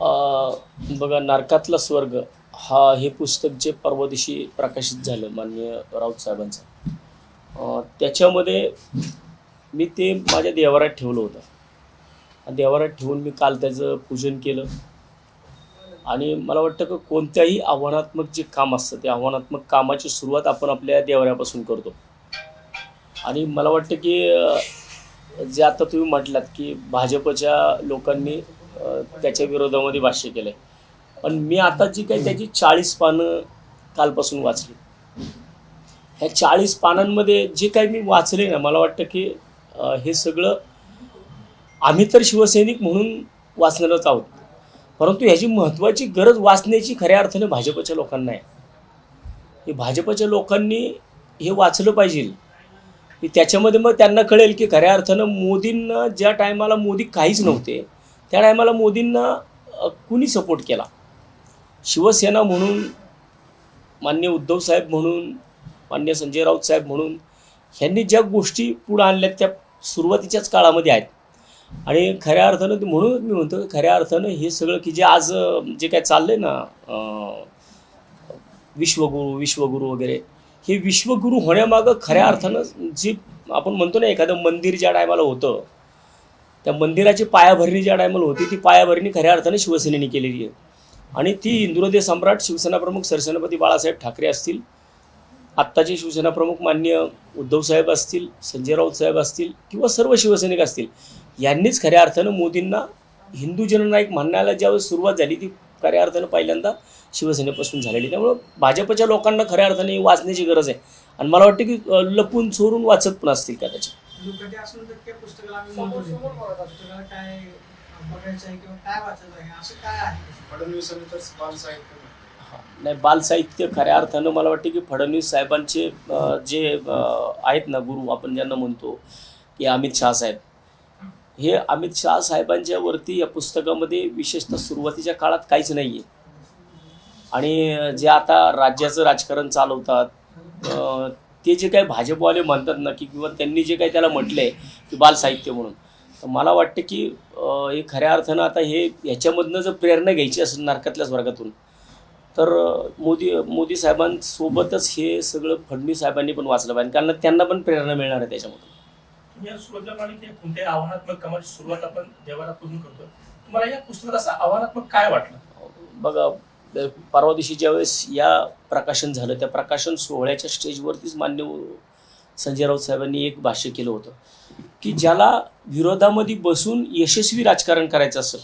बघा नारकातला स्वर्ग हा हे पुस्तक जे परवा दिवशी प्रकाशित झालं माननीय राऊत साहेबांचं. त्याच्यामध्ये मी ते माझ्या देवारात ठेवलं होतं. आणि देवारात ठेवून मी काल त्याचं पूजन केलं. आणि मला वाटतं की कोणत्याही आव्हानात्मक जे काम असतं ते आव्हानात्मक कामाची सुरुवात आपण आपल्या देवाऱ्यापासून करतो. आणि मला वाटतं की जे आता तुम्ही म्हटलात की भाजपच्या लोकांनी त्याच्या विरोधामध्ये भाष्य केलं आहे पण मी आता जी काही त्याची चाळीस पानं कालपासून वाचली ह्या चाळीस पानांमध्ये जे काही मी वाचले ना मला वाटतं की हे सगळं आम्ही तर शिवसैनिक म्हणून वाचणारच आहोत. परंतु ह्याची महत्त्वाची गरज वाचण्याची खऱ्या अर्थाने भाजपच्या लोकांना आहे. की भाजपच्या लोकांनी हे वाचलं पाहिजे. की त्याच्यामध्ये मग त्यांना कळेल की खऱ्या अर्थानं मोदींना ज्या टायमाला मोदी काहीच नव्हते त्या टायमाला मोदींना कुणी सपोर्ट केला? शिवसेना म्हणून मान्य उद्धव साहेब म्हणून मान्य संजय राऊत साहेब म्हणून ह्यांनी ज्या गोष्टी पुढं आणल्या त्या सुरुवातीच्याच काळामध्ये आहेत. आणि खऱ्या अर्थानं म्हणूनच मी म्हणतो की खऱ्या अर्थानं हे सगळं की जे आज जे काय चाललं आहे ना विश्वगुरू विश्वगुरू वगैरे हे विश्वगुरू होण्यामागं खऱ्या अर्थानं जे आपण म्हणतो ना एखादं मंदिर ज्या टायमाला होतं त्या मंदिराची पायाभरणी ज्या टायमाला होती ती पायाभरणी खऱ्या अर्थानं शिवसेनेने केलेली आहे. आणि ती हिंदुहृदय सम्राट शिवसेना प्रमुख सरसेनापती बाळासाहेब ठाकरे असतील आत्ताचे शिवसेना प्रमुख मान्य उद्धव साहेब असतील संजय राऊत साहेब असतील किंवा सर्व शिवसैनिक असतील यांनीच खऱ्या अर्थानं मोदींना हिंदू जननायक म्हणण्याला ज्यावेळेस सुरुवात झाली ती खऱ्या अर्थानं पहिल्यांदा शिवसेनेपासून झालेली. त्यामुळं भाजपच्या लोकांना खऱ्या अर्थाने वाचण्याची गरज आहे. आणि मला वाटतं की लपून चोरून वाचत पण असतील कदाचित. दुर्गती असून तर त्या पुस्तकाला आम्ही महत्त्व देतो. पुस्तकाला काय बघायचं आहे किंवा काय वाचायचं आहे असं काय आहे फडणवीसांनी तर बाल साहित्य हा. नाही बालसाहित्य खऱ्या अर्थानं मला वाटतं की फडणवीस साहेबांचे जे आहेत ना गुरु आपण ज्यांना म्हणतो की अमित शहा साहेब हे अमित शहा साहेबांच्या वरती या पुस्तकामध्ये विशेषतः सुरुवातीच्या काळात काहीच नाही आहे आणि जे आता राज्याचं राजकारण चालवतात ते जे काही भाजपवाले म्हणतात ना की किंवा त्यांनी जे काही त्याला म्हटलं आहे की बालसाहित्य म्हणून तर मला वाटतं की हे खऱ्या अर्थानं आता हे ह्याच्यामधनं जर प्रेरणा घ्यायची असेल नारकातल्या स्वर्गातून तर मोदी मोदी साहेबांसोबतच हे सगळं फडणवीस साहेबांनी पण वाचलं पाहिजे कारण त्यांना पण प्रेरणा मिळणार आहे त्याच्यामधून. तुम्ही या सुरुवातीला म्हणाले की कोणत्याही आव्हानात्मक कामाची सुरुवात आपण देवारापासून करतो तुम्हाला या पुस्तकात असं आव्हानात्मक काय वाटलं? बघा परवा दिवशी ज्यावेळेस या प्रकाशन झालं त्या प्रकाशन सोहळ्याच्या स्टेजवरतीच मान्य संजय राऊत साहेबांनी एक भाष्य केलं होतं की ज्याला विरोधामध्ये बसून यशस्वी राजकारण करायचं असेल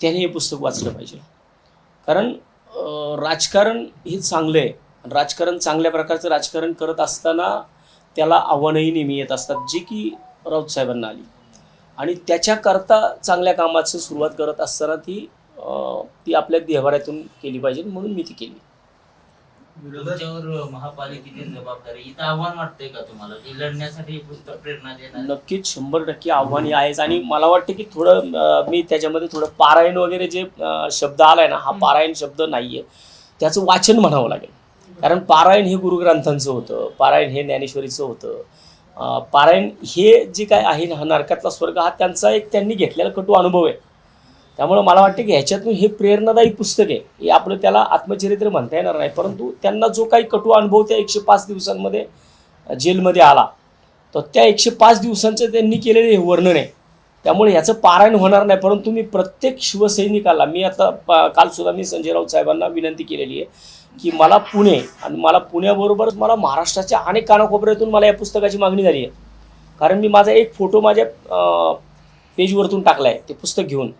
त्याने हे पुस्तक वाचलं पाहिजे. कारण राजकारण हे चांगलं आहे. राजकारण चांगल्या प्रकारचं राजकारण करत असताना त्याला आव्हानंही नेहमी येत असतात जे की राऊत साहेबांना आली. आणि त्याच्याकरता चांगल्या कामाचं सुरुवात करत असताना ती ती आपल्या देवाऱ्यातून केली पाहिजे म्हणून मी ती केली. महापालिकेची जबाबदारी इथं आव्हान वाटतंय का तुम्हाला? की लढण्यासाठी पुस्तक प्रेरणा देणार? नक्कीच शंभर टक्के आव्हान हे आहेच. आणि मला वाटतं की थोडं मी त्याच्यामध्ये थोडं पारायण वगैरे जे शब्द आलाय ना हा पारायण शब्द नाहीये. त्याचं वाचन म्हणावं लागेल. कारण पारायण हे गुरुग्रंथांचं होतं पारायण हे ज्ञानेश्वरीचं होतं. पारायण हे जे काय आहे ना हा नरकातला स्वर्ग हा त्यांचा एक त्यांनी घेतलेला कटू अनुभव आहे. त्यामुळं मला वाटतं की ह्याच्यातून हे प्रेरणादायी पुस्तक आहे. हे आपलं त्याला आत्मचरित्र म्हणता येणार नाही. परंतु त्यांना जो काही कटू अनुभव त्या एकशे पाच दिवसांमध्ये जेलमध्ये आला तर त्या एकशे पाच दिवसांचं त्यांनी केलेलं हे वर्णन आहे. त्यामुळे ह्याचं पारायण होणार नाही. परंतु मी प्रत्येक शिवसैनिकाला मी आता कालसुद्धा मी संजय राऊत साहेबांना विनंती केलेली आहे की मला पुणे आणि मला पुण्याबरोबरच मला महाराष्ट्राच्या अनेक कानाकोपऱ्यातून मला या पुस्तकाची मागणी झाली आहे. कारण मी माझा एक फोटो माझ्या पेजवरतून टाकला आहे ते पुस्तक घेऊन.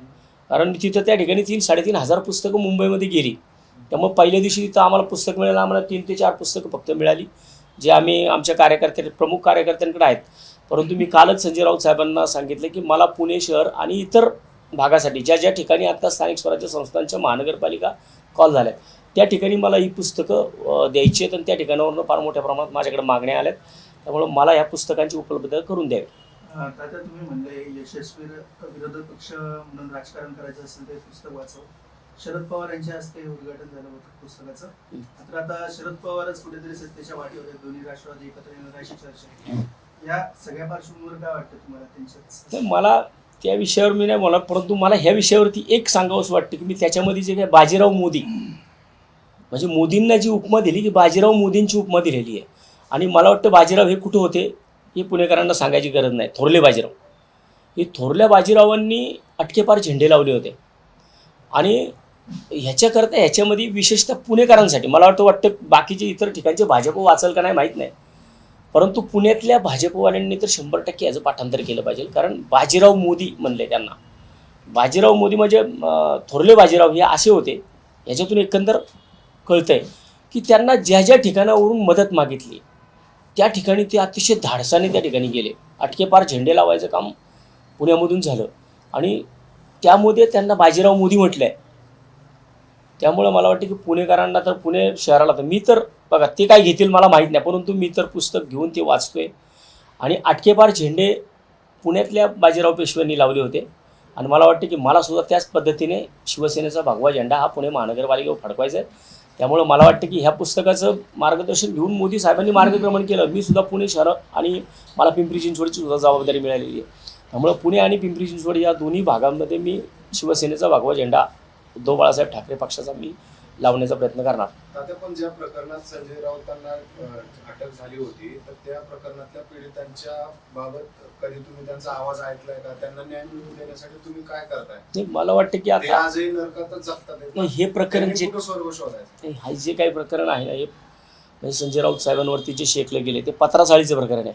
कारण तिथं त्या ठिकाणी तीन साडेतीन हजार पुस्तकं मुंबईमध्ये गेली. त्यामुळे पहिल्या दिवशी तिथं आम्हाला पुस्तक मिळालं आम्हाला तीन ते चार पुस्तकं फक्त मिळाली जे आम्ही आमच्या कार्यकर्त्या प्रमुख कार्यकर्त्यांकडे आहेत. परंतु मी कालच संजय राऊत साहेबांना सांगितलं की मला पुणे शहर आणि इतर भागासाठी ज्या ज्या ठिकाणी आता स्थानिक स्वराज्य संस्थांच्या महानगरपालिका कॉल झाल्या त्या ठिकाणी मला ही पुस्तकं द्यायची आहेत आणि त्या ठिकाणावरून फार मोठ्या प्रमाणात माझ्याकडे मागण्या आल्यात. त्यामुळं मला ह्या पुस्तकांची उपलब्धता करून द्यावी. तात्या तुम्ही म्हणले यशस्वी विरोधी पक्ष म्हणून राजकारण करायचं असेल ते पुस्तक वाचव. शरद पवार यांच्या हस्ते उद्घाटन झालं होतं पुस्तकाचं. तर आता शरद पवारच कुठेतरी सत्तेच्या वाटीवर आहेत. दोन्ही राष्ट्रवादी एकत्र येणार अशी चर्चा या सगळ्या पार्श्वभूमीवर काय वाटतं तुम्हाला त्यांच्या तर मला त्या विषयावर मी नाही बोलणार परंतु मला ह्या विषयावरती एक सांगावंसं वाटतं की मी त्याच्यामध्ये जे काय बाजीराव मोदी म्हणजे मोदींना जी उपमा दिली की बाजीराव मोदींची उपमा दिलेली आहे. आणि मला वाटतं बाजीराव हे कुठं होते? ही पुणेकरांना सांगायची गरज नाही. थोरले बाजीराव. हे थोरल्या बाजीरावांनी अटकेपार झेंडे लावले होते. आणि ह्याच्याकरता ह्याच्यामध्ये विशेषतः पुणेकरांसाठी मला वाटतं वाटतं बाकीचे इतर ठिकाणचे भाजप वाचल का नाही माहीत नाही. परंतु पुण्यातल्या भाजपवाल्यांनी तर शंभर टक्के याचं पाठांतर केलं पाहिजे. कारण बाजीराव मोदी म्हणले त्यांना. बाजीराव मोदी म्हणजे थोरले बाजीराव हे असे होते याच्यातून एकंदर कळतंय की त्यांना ज्या ज्या ठिकाणावरून मदत मागितली त्या ठिकाणी ते अतिशय धाडसाने त्या ठिकाणी गेले. अटकेपार झेंडे लावायचं काम पुण्यामधून झालं. आणि त्यामध्ये त्यांना बाजीराव मोदी म्हटलं आहे त्यामुळं मला वाटतं की पुणेकरांना तर पुणे शहराला तर मी तर बघा ते काय घेतील मला माहीत नाही परंतु मी तर पुस्तक घेऊन ते वाचतोय. आणि अटकेपार झेंडे पुण्यातल्या बाजीराव पेशव्यांनी लावले होते. आणि मला वाटतं की मला सुद्धा त्याच पद्धतीने शिवसेनेचा भगवा झेंडा हा पुणे महानगरपालिकेवर फडकवायचा आहे. त्यामुळं मला वाटतं की ह्या पुस्तकाचं मार्गदर्शन घेऊन मोदी साहेबांनी मार्गक्रमण केलं. मी सुद्धा पुणे शहर आणि मला पिंपरी चिंचवडची सुद्धा जबाबदारी मिळालेली आहे. त्यामुळं पुणे आणि पिंपरी चिंचवड या दोन्ही भागांमध्ये मी शिवसेनेचा भगवा झेंडा उद्धव बाळासाहेब ठाकरे पक्षाचा मी लावण्याचा प्रयत्न करणार. पण ज्या प्रकरणात संजय राऊतांना अटक झाली होती तर त्या प्रकरणातल्या पीडितांच्या बाबत कधी तुम्ही त्यांचा आवाज ऐकलाय का? त्यांना न्याय मिळवून देण्यासाठी तुम्ही काय करताय? नाही मला वाटतं की ते आता आजही नरकातच जगतात. नाही, हे प्रकरण त्यांनी जे कुठं स्वर्ग शोधायचं? नाही, हे जे काही प्रकरण आहे ना हे म्हणजे संजय राऊत साहेबांवरती जे शेकले गेले ते पत्राचाळीचं प्रकरण आहे.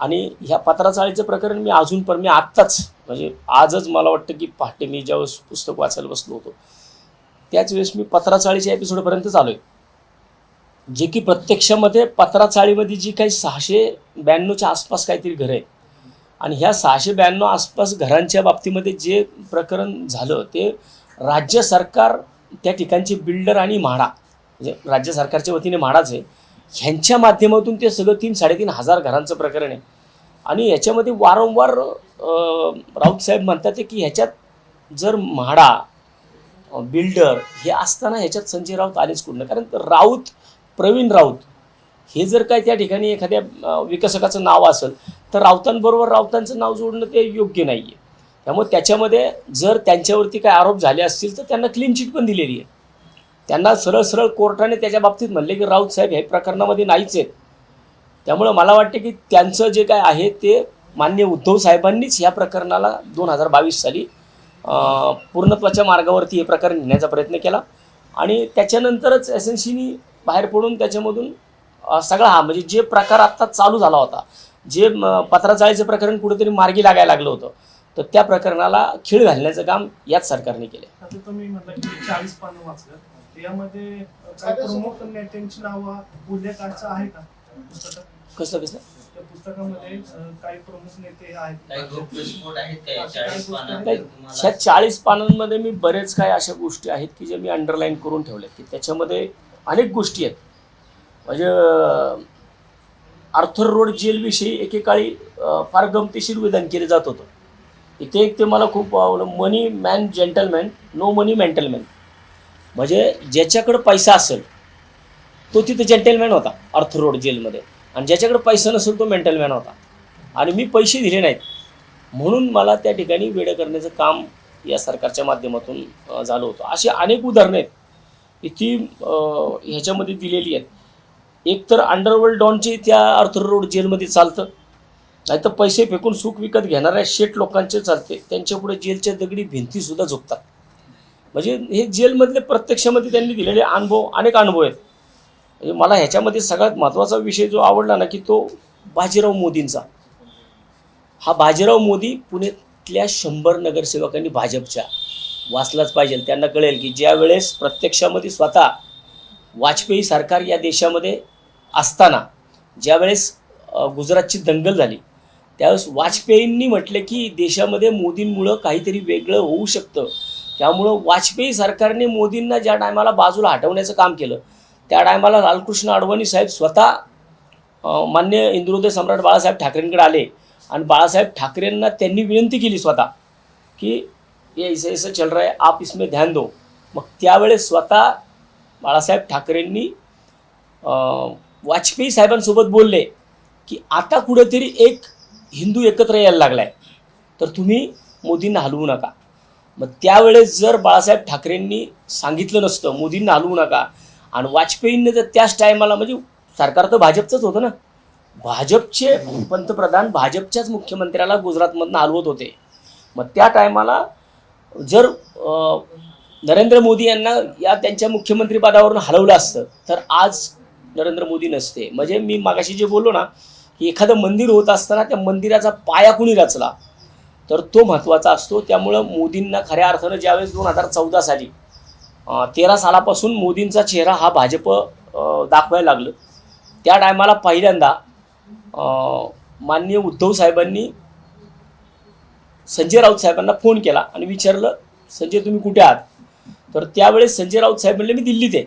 आणि ह्या पत्राचाळीचं प्रकरण मी अजून पण मी आत्ताच म्हणजे आजच मला वाटतं की पहाटे मी ज्यावेळेस पुस्तक वाचायला बसलो होतो त्याच वेळेस मी पत्राचाळीच्या एपिसोडपर्यंत आलो आहे जे की प्रत्यक्षामध्ये पत्राचाळीमध्ये जी काही सहाशे ब्याण्णवच्या आसपास काहीतरी घरं आहेत. आणि ह्या सहाशे ब्याण्णव आसपास घरांच्या बाबतीमध्ये जे प्रकरण झालं ते राज्य सरकार त्या ठिकाणचे बिल्डर आणि म्हाडा म्हणजे राज्य सरकारच्या वतीने म्हाडाच आहे ह्यांच्या माध्यमातून ते सगळं तीन साडेतीन हजार घरांचं प्रकरण आहे. आणि याच्यामध्ये वारंवार राऊत साहेब म्हणतात की ह्याच्यात जर म्हाडा बिल्डर हे असताना ह्याच्यात संजय राऊत आलेच कुठलं कारण राऊत प्रवीण राऊत हे जर काय त्या ठिकाणी एखाद्या विकसकाचं नाव असेल तर राऊतांबरोबर राऊतांचं नाव जोडणं ते योग्य नाही आहे त्यामुळे त्याच्यामध्ये जर त्यांच्यावरती काय आरोप झाले असतील तर त्यांना क्लीन चिट पण दिलेली आहे. त्यांना सरळ सरळ कोर्टाने त्याच्या बाबतीत म्हणले की राऊत साहेब हे प्रकरणामध्ये नाहीच आहेत. त्यामुळं मला वाटते की त्यांचं जे काय आहे ते मान्य उद्धव साहेबांनीच ह्या प्रकरणाला दोन हजार बावीस साली पूर्णत्वाच्या मार्गावरती हे प्रकरण नेण्याचा प्रयत्न केला. आणि त्याच्यानंतरच एस एन सीनी बाहेर पडून त्याच्यामधून सगळा हा म्हणजे जे प्रकार आत्ता चालू झाला होता जे पत्राचाळीचं प्रकरण कुठेतरी मार्गी लागायला लागलं होतं तर त्या प्रकरणाला खीळ घालण्याचं काम याच सरकारने केलं. तुम्ही चाळीस पानं वाचलं यामध्ये काही प्रमुख नेत्यांची नावं उल्लेख असं आहे का? पुस्तकात कसं कसं त्या पुस्तकामध्ये काही प्रमुख नेते आहेत. ह्या चाळीस पानांमध्ये मी बरेच काही अशा गोष्टी आहेत की ज्या मी अंडरलाईन करून ठेवल्या की त्याच्यामध्ये अनेक गोष्टी आहेत. म्हणजे आर्थर रोड जेलविषयी एकेकाळी फार गमतीशीर विधान केले जात होतं. इथे एक ते मला खूप आवडलं money man gentleman no money mental man म्हणजे ज्याच्याकडं पैसा असेल तो तिथे जेंटलमॅन होता आर्थर रोड जेलमध्ये. आणि ज्याच्याकडे पैसा नसेल तो मेंटलमॅन होता. आणि मी पैसे दिले नाहीत. म्हणून मला त्या ठिकाणी वेळ करण्याचं काम या सरकारच्या माध्यमातून झालं होतं. अशी अनेक उदाहरणं आहेत. की ती ह्याच्यामध्ये दिलेली आहेत. एक तर अंडरवर्ल्ड डॉनचे त्या आर्थर रोड जेलमध्ये चालतं. नाही तर पैसे फेकून सुख विकत घेणाऱ्या शेट लोकांचे चालते. त्यांच्यापुढे जेलच्या दगडी भिंतीसुद्धा झोपतात म्हणजे हे जेलमधले प्रत्यक्षामध्ये त्यांनी दिलेले अनुभव अनेक अनुभव आहेत. म्हणजे मला ह्याच्यामध्ये सगळ्यात महत्त्वाचा विषय जो आवडला ना की तो बाजीराव मोदींचा. हा बाजीराव मोदी पुण्यातल्या शंभर नगरसेवकांनी भाजपच्या वाचलाच पाहिजे. त्यांना कळेल की ज्या वेळेस प्रत्यक्षामध्ये स्वतः वाजपेयी सरकार या देशामध्ये असताना ज्यावेळेस गुजरातची दंगल झाली त्यावेळेस वाजपेयींनी म्हटले की देशामध्ये मोदींमुळं काहीतरी वेगळं होऊ शकतं. त्यामुळं वाजपेयी सरकारने मोदींना ज्या टायमाला बाजूला हटवण्याचं काम केलं त्या टायमाला लालकृष्ण अडवाणी साहेब स्वतः मान्य इंद्रोदय सम्राट बाळासाहेब ठाकरेंकडे आले. आणि बाळासाहेब ठाकरेंना त्यांनी विनंती केली स्वतः की ये ऐसे ऐसे चल रहा है आप इसमें ध्यान दो. मग त्यावेळेस स्वतः बाळासाहेब ठाकरेंनी वाजपेयी साहेबांसोबत बोलले की आता कुठेतरी एक हिंदू एकत्र यायला लागला आहे तर तुम्ही मोदींना हलवू नका. मग त्यावेळेस जर बाळासाहेब ठाकरेंनी सांगितलं नसतं मोदींना हलवू नका आणि वाजपेयींनी जर त्याच टायमाला म्हणजे सरकार तर भाजपचंच होतं ना. भाजपचे पंतप्रधान भाजपच्याच मुख्यमंत्र्याला गुजरातमधनं हलवत होते. मग त्या टायमाला जर नरेंद्र मोदी यांना या त्यांच्या मुख्यमंत्रीपदावरून हलवलं असतं तर आज नरेंद्र मोदी नसते. म्हणजे मी मागाशी जे बोललो ना की एखादं मंदिर होत असताना त्या मंदिराचा पाया कुणी रचला तर तो महत्त्वाचा असतो. त्यामुळं मोदींना खऱ्या अर्थानं ज्यावेळेस दोन हजार चौदा साली तेरा सालापासून मोदींचा चेहरा हा भाजप दाखवायला लागलं. त्या टायमाला पहिल्यांदा माननीय उद्धव साहेबांनी संजय राऊत साहेबांना फोन केला आणि विचारलं संजय तुम्ही कुठे आहात? तर त्यावेळेस संजय राऊत साहेब म्हणले मी दिल्लीत आहे.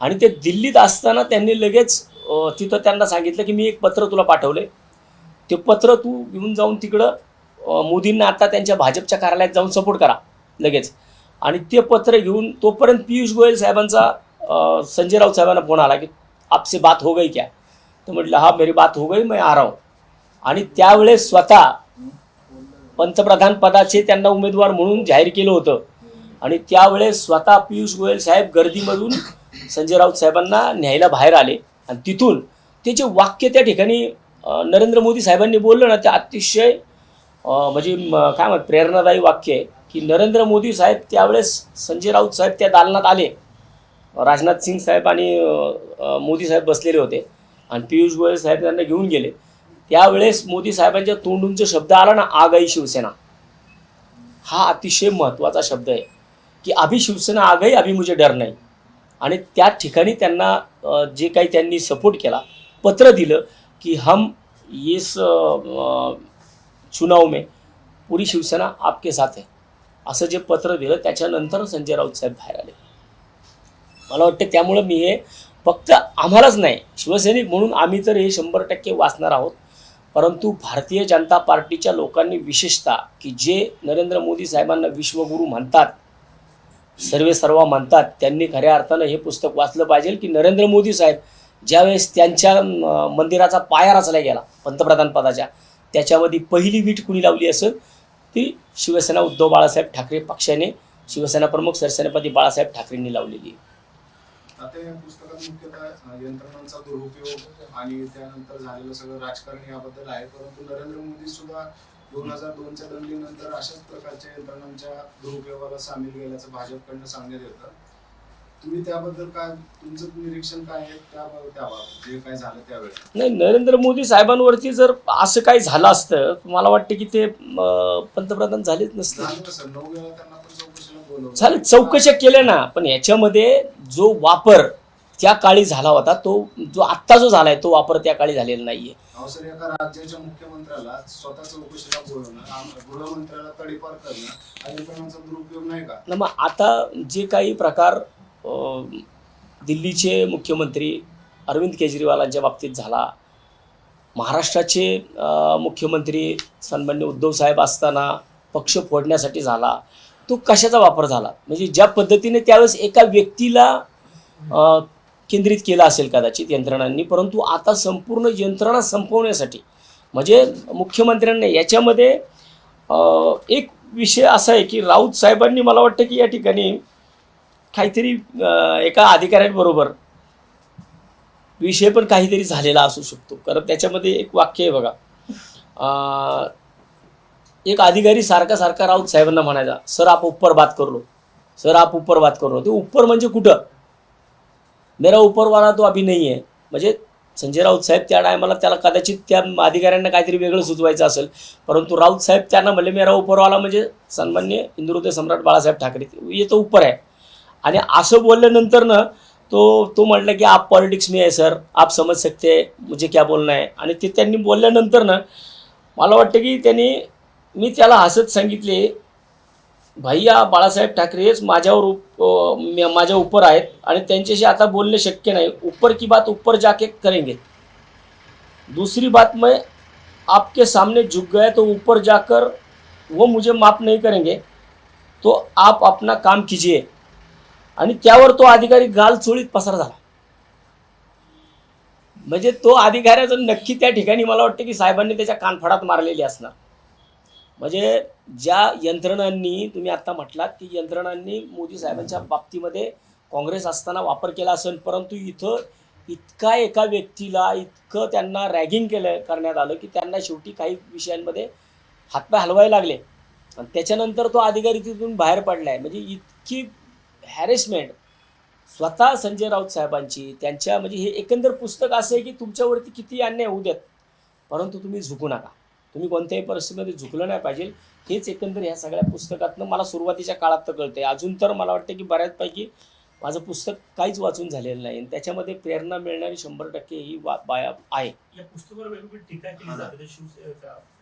आणि ते दिल्लीत असताना त्यांनी लगेच तिथं त्यांना सांगितलं की मी एक पत्र तुला पाठवलं ते पत्र तू घेऊन जाऊन तिकडं मोदींना आता त्यांच्या भाजपच्या कार्यालयात जाऊन सपोर्ट करा लगेच. आणि ते पत्र घेऊन तोपर्यंत पियुष गोयल साहेबांचा संजय राऊत साहेबांना फोन आला की आपसे बात हो गई क्या? तर म्हटलं हा मेरी बात हो गई मैं आ रहा हूं. आणि त्यावेळेस स्वतः पंतप्रधान पदाचे त्यांना उमेदवार म्हणून जाहीर केलं होतं. आणि त्यावेळेस स्वतः पियुष गोयल साहेब गर्दीमधून संजय राऊत साहेबांना न्यायला बाहेर आले. आणि तिथून ते जे वाक्य त्या ठिकाणी नरेंद्र मोदी साहेबांनी बोललं ना ते अतिशय म्हणजे म- काय म्हणत प्रेरणादायी वाक्य आहे. की नरेंद्र मोदी साहेब त्यावेळेस संजय राऊत साहेब त्या दालनात आले. राजनाथ सिंग साहेब आणि मोदी साहेब बसलेले होते. आणि पियुष गोयल साहेब त्यांना घेऊन गेले. त्यावेळेस मोदी साहेबांच्या तोंडून जो शब्द आला ना आगाई शिवसेना. हा अतिशय महत्त्वाचा शब्द आहे. की अभि शिवसेना आगाई गई अभि मुझे डर नाही. आणि त्या ठिकाणी त्यांना जे काही त्यांनी सपोर्ट केला पत्र दिलं की हम इस चुनाव में पुरी शिवसेना आपके साथ है. असं जे पत्र दिलं त्याच्यानंतर संजय राऊत साहेब बाहेर आले. मला वाटतं त्यामुळं मी हे फक्त आम्हालाच नाही शिवसैनिक म्हणून आम्ही तर हे शंभर टक्के वाचणार आहोत. परंतु भारतीय जनता पार्टीच्या लोकांनी विशेषतः की जे नरेंद्र मोदी साहेबांना विश्वगुरू म्हणतात सर्वे सर्व म्हणतात त्यांनी खऱ्या अर्थानं हे पुस्तक वाचलं पाहिजे की नरेंद्र मोदी साहेब ज्यावेळेस त्यांच्या मंदिराचा पाया रचला गेला पंतप्रधान पदाच्या त्याच्यामध्ये पहिली वीट कुणी लावली असेल ती शिवसेना उद्धव बाळासाहेब ठाकरे पक्षाने शिवसेना प्रमुख सरसेनापती बाळासाहेब ठाकरेंनी लावलेली आहे. आता या पुस्तकात मुख्यतः यंत्रणांचा दुरुपयोग आणि त्यानंतर झालेलं सगळं राजकारण याबद्दल आहे परंतु नरेंद्र मोदी सुद्धा दोन हजार दोनच्या दंगलीनंतर अशाच प्रकारच्या यंत्रणांच्या दुरुपयोगाला सामील गेल्याचं भाजपकडनं सांगण्यात येतं तुम्ही त्याबद्दल काय तुमचं निरीक्षण काय आहे? त्याबाबत जे काय झालं त्यावेळेस नाही नरेंद्र मोदी साहेबांवरती जर असं काही झालं असतं मला वाटतं की ते पंतप्रधान झालेच नसते झालं चौकशा केल्या ना पण याच्यामध्ये जो वापर त्या काळी झाला होता तो जो आत्ता जो झालाय तो वापर त्या काळी झालेला नाहीये. एका राज्याच्या मुख्यमंत्र्याला स्वतः चौकशीला बोलवणं गृहमंत्र्याला तडीपार करणं यंत्रणांचा दुरुपयोग नाही का? न मग आता जे काही प्रकार दिल्लीचे मुख्यमंत्री अरविंद केजरीवालांच्या बाबतीत झाला. महाराष्ट्राचे मुख्यमंत्री सन्मान्य उद्धवसाहेब असताना पक्ष फोडण्यासाठी झाला. तो कशाचा वापर झाला? म्हणजे ज्या पद्धतीने त्यावेळेस एका व्यक्तीला केंद्रित केला असेल कदाचित यंत्रणांनी परंतु आता संपूर्ण यंत्रणा संपवण्यासाठी म्हणजे मुख्यमंत्र्यांनी याच्यामध्ये एक विषय असा आहे की राऊत साहेबांनी मला वाटतं की या ठिकाणी काहीतरी एका अधिकाऱ्यांबरोबर विषय पण काहीतरी झालेला असू शकतो. कारण त्याच्यामध्ये एक वाक्य आहे बघा. एक अधिकारी सारखा सारखा राऊत साहेबांना म्हणायचा सर आप उपर बात करलो सर आप ऊपर बात करलो ते ऊपर म्हणजे कुठं? मेरा ऊपरवाला तो अभि नाही आहे म्हणजे संजय राऊत साहेब त्या टायमाला त्याला कदाचित त्या अधिकाऱ्यांना काहीतरी वेगळं सुचवायचं असेल. परंतु राऊत साहेब त्यांना म्हणले मेरा ऊपरवाला म्हणजे सन्मान्य इंद्रहृदय सम्राट बाळासाहेब ठाकरे. ये तो आहे. आणि असं बोलल्यानंतर ना तो तो म्हटलं की आप पॉलिटिक्स मी आहे सर आप समज सकते हैं मुझे क्या बोलना आहे आणि ते त्यांनी बोलल्यानंतर ना मला वाटतं की त्यांनी मी त्याला हसत सांगितले भैया बाळासाहेब ठाकरेच माझ्यावर उप- माझ्या ऊपर आहेत आणि त्यांच्याशी आता बोलणे शक्य नाही. ऊपर की बात ऊपर जाके करेंगे. दूसरी बात मैं आपके सामने झुक गया तो ऊपर जाकर वो मुझे माफ नहीं करेंगे. तो आप अपना काम कीजिए. आणि त्यावर तो अधिकारी गाल चोळीत पसार झाला. म्हणजे तो अधिकाऱ्याचं नक्की त्या ठिकाणी मला वाटतं की साहेबांनी त्याच्या कानफडात मारलेली असणार. म्हणजे ज्या यंत्रणांनी तुम्ही आत्ता म्हटलात की यंत्रणांनी मोदी साहेबांच्या बाबतीमध्ये काँग्रेस असताना वापर केला असेल परंतु इथं इतका एका व्यक्तीला इतकं त्यांना रॅगिंग केलं करण्यात आलं की त्यांना शेवटी काही विषयांमध्ये हातपाय हलवायला लागले. आणि त्याच्यानंतर तो अधिकारी तिथून बाहेर पडला आहे म्हणजे इतकी हॅरेसमेंट. स्वतः संजय राऊत साहेबांची त्यांच्या म्हणजे हे एकंदर पुस्तक असं आहे की तुमच्यावरती किती अन्याय होऊ देत परंतु तुम्ही झुकू नका. तुम्ही कोणत्याही परिस्थितीमध्ये झुकलं नाही पाहिजे. हेच एकंदर ह्या सगळ्या पुस्तकातनं मला सुरुवातीच्या काळात तर कळतंय. अजून तर मला वाटतं की बऱ्याचपैकी माझं पुस्तक काहीच वाचून झालेलं नाही. आणि त्याच्यामध्ये प्रेरणा मिळणारी शंभर टक्के ही वा बाया आहे. या पुस्तकावर वेगवेगळी टीका केली जाते.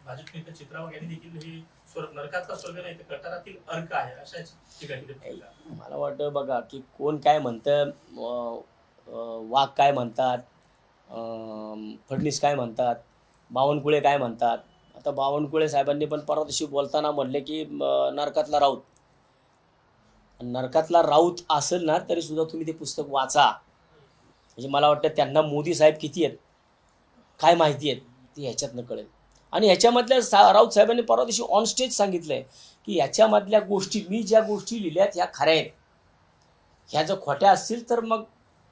भाजप चित्रावर यांनी देखील हे स्वर्ग नरकातला स्वर्ग नाही तर कटारातील अर्क आहे अशा टीका केली पुस्तकावर. मला वाटतं बघा की कोण काय म्हणतं वाघ काय म्हणतात फडणीस काय म्हणतात बावनकुळे काय म्हणतात. आता बावनकुळे साहेबांनी पण परवा दिवशी बोलताना म्हणले की नरकातला राऊत. नरकातला राऊत असेल ना तरी सुद्धा तुम्ही ते पुस्तक वाचा. म्हणजे मला वाटतं त्यांना मोदी साहेब किती आहेत काय माहिती आहेत ते ह्याच्यातनं कळेल. आणि ह्याच्यामधल्या सा राऊत साहेबांनी परवा दिवशी ऑन स्टेज सांगितलं आहे की ह्याच्यामधल्या गोष्टी मी ज्या गोष्टी लिहिल्यात ह्या खऱ्या आहेत. ह्या जर खोट्या असतील तर मग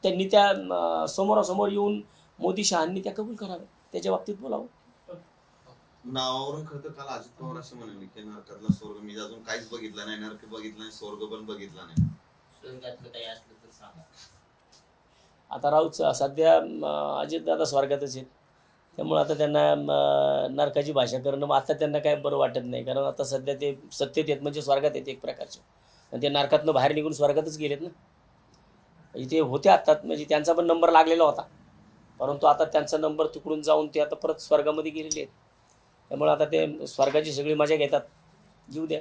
त्यांनी त्या समोरासमोर येऊन मोदी शहांनी त्या कबूल कराव्या त्याच्या बाबतीत बोलावं. नावावरून खरं तर काल अजित पवार असं म्हणाले की नरकातला स्वर्ग मी अजून काहीच बघितलं नाही नरक बघितलं नाही स्वर्ग पण बघितला नाही. स्वर्गातलं काही असलं तर सांगा. आता राऊत सध्या अजितदादा स्वर्गातच आहेत. त्यामुळे आता त्यांना नरकाची भाषा करणं मग आता त्यांना काय बरं वाटत नाही. कारण आता सध्या ते सत्तेत येत म्हणजे स्वर्गात येते एक प्रकारचे. आणि ते नरकातनं बाहेर निघून स्वर्गातच गेलेत ना. म्हणजे ते होते आता म्हणजे त्यांचा पण नंबर लागलेला होता. परंतु आता त्यांचा नंबर तिकडून जाऊन ते आता परत स्वर्गामध्ये गेलेले आहेत. त्यामुळे आता ते स्वर्गाची सगळी मजा घेतात. घेऊ द्या.